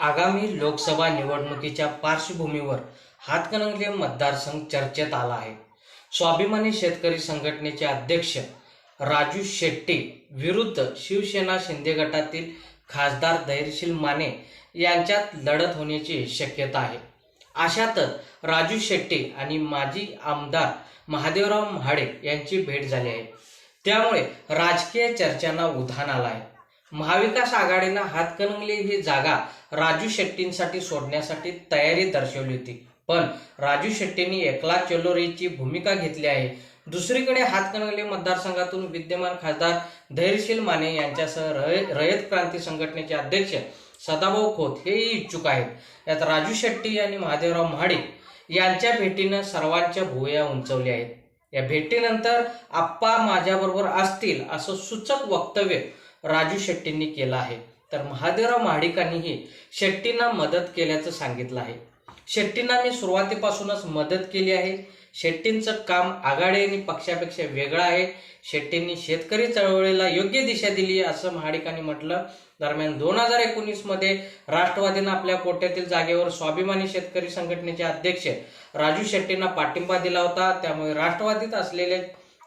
आगामी लोकसभा निवडणुकीच्या पार्श्वभूमीवर हातकणंगले मतदारसंघ चर्चेत आला आहे. स्वाभिमानी शेतकरी संघटनेचे अध्यक्ष राजू शेट्टी विरुद्ध शिवसेना शिंदे गटातील खासदार धैर्यशील माने यांच्यात लढत होण्याची शक्यता आहे. अशातच राजू शेट्टी आणि माजी आमदार महादेवराव महाडे यांची भेट झाली आहे. त्यामुळे राजकीय चर्चांना उधाण आलं आहे. महाविकास आघाडीनं हातकणंगले ही जागा राजू शेट्टींसाठी सोडण्यासाठी तयारी दर्शवली होती. पण राजू शेट्टींनी एकला चलोरीची भूमिका घेतली आहे. दुसरीकडे हातकणंगले मतदारसंघातून विद्यमान खासदार धैर्यशील माने यांच्यासह रयत क्रांती संघटनेचे अध्यक्ष सदाभाऊ खोत हेही इच्छुक आहेत. यात राजू शेट्टी आणि महादेवराव महाडिक यांच्या भेटीनं सर्वांच्या भुवया उंचवल्या आहेत. या भेटीनंतर आप्पा माझ्याबरोबर असतील असं सूचक वक्तव्य राजू शेट्टींनी केला आहे. तर महादेवराव महाडिकांनीही शेट्टींना मदत केल्याचं सांगितलं आहे. शेट्टींना मी सुरुवातीपासूनच मदत केली आहे. शेट्टींचं काम आघाडी आणि पक्षापेक्षा वेगळं आहे. शेट्टींनी शेतकरी चळवळीला योग्य दिशा दिली असं महाडिकांनी म्हटलं. दरम्यान दोन हजार एकोणीसमध्ये राष्ट्रवादीनं आपल्या कोट्यातील जागेवर स्वाभिमानी शेतकरी संघटनेचे अध्यक्ष राजू शेट्टींना पाठिंबा दिला होता. त्यामुळे राष्ट्रवादीत असलेले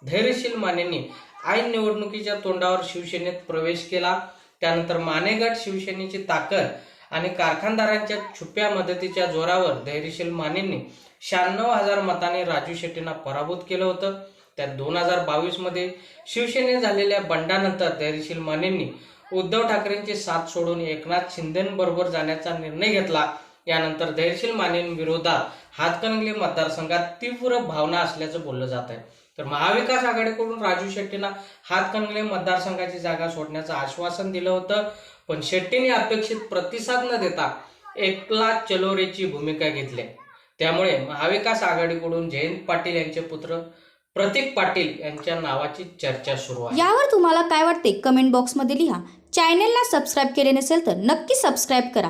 धैर्यशील मानेंनी ऐन निवडणुकीच्या तोंडावर शिवसेनेत प्रवेश केला. त्यानंतर मानेगट शिवसेनेची ताकद आणि कारखानदारांच्या छुप्या मदतीच्या जोरावर धैर्यशील मानेंनी शहाण्णव हजार मताने राजू शेट्टींना पराभूत केलं होतं. त्यात दोन हजार बावीसमध्ये शिवसेनेत झालेल्या बंडानंतर धैर्यशील मानेंनी उद्धव ठाकरेंची साथ सोडून एकनाथ शिंदेबरोबर जाण्याचा निर्णय घेतला. यानंतर धैर्यशील मानेंविरोधात हातकणंगले मतदारसंघात तीव्र भावना असल्याचं बोललं जात आहे. तर महाविकास आघाडीकडून राजू शेट्टींना हातकणंगले मतदारसंघाची जागा सोडण्याचं आश्वासन दिलं होतं. पण शेट्टींनी अपेक्षित प्रतिसाद न देता एकला चलोरेची भूमिका घेतली. त्यामुळे महाविकास आघाडीकडून जयंत पाटील यांचे पुत्र प्रतीक पाटील यांच्या नावाची चर्चा सुरू आहे. यावर तुम्हाला काय वाटते? कमेंट बॉक्समध्ये लिहा. चॅनेलला सबस्क्राईब केले नसेल तर नक्की सबस्क्राईब करा.